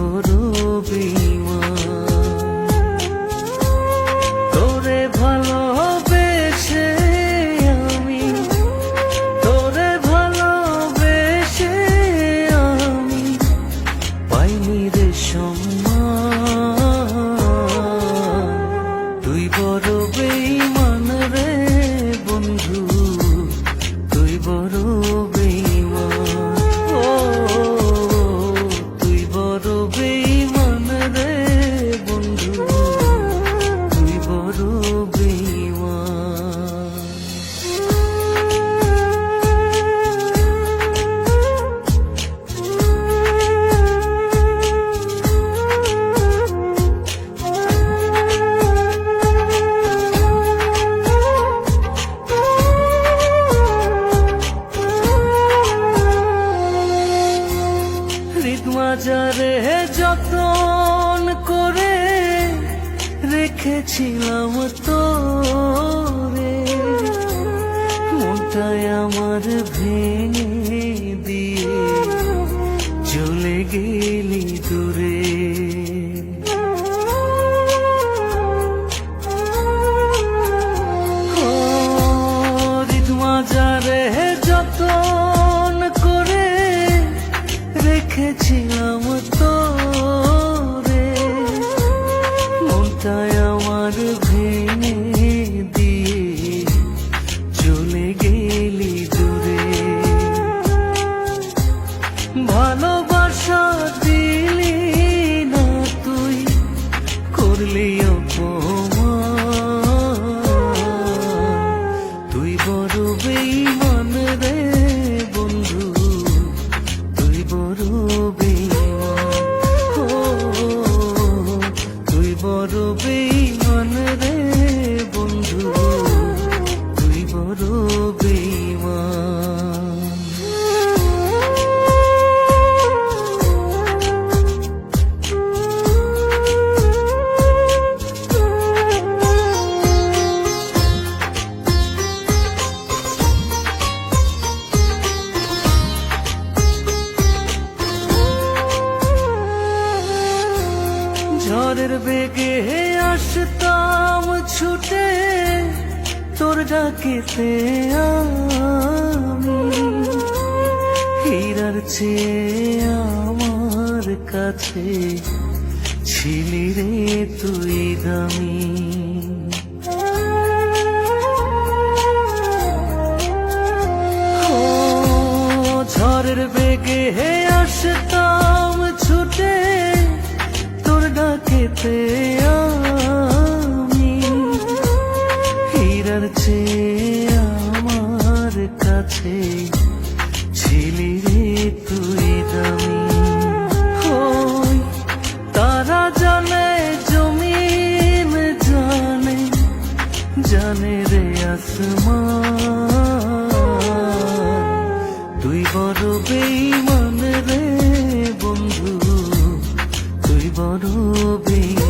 বড় তোরে ভালোবেসে আমি তোরে ভালোবেসে আমি পাইনি রে সম্মান যতন করে রেখেছিলাম তোরে। মনটায় আমার ভেঙে দিয়ে চলে গেলি দূরে। যতন করে রেখেছিলাম মনটায় আমার ভেঙে দিয়ে চলে গেলি দূরে। ভালোবাসা দিলি না তুই, করলি তুই বড় বেঈমান রে। ঝড়ের বেগে আসতাম ছুটে তোর আমি। হীরার চেয়ে আমার কাছে ছিলি রে তুই দামি। ডাকেতে আমি। হীরার চেয়ে আমার কাছে ছিলি রে তুই দামি। তারা জানে, জমিন জানে জানে রে আসমান। জীবন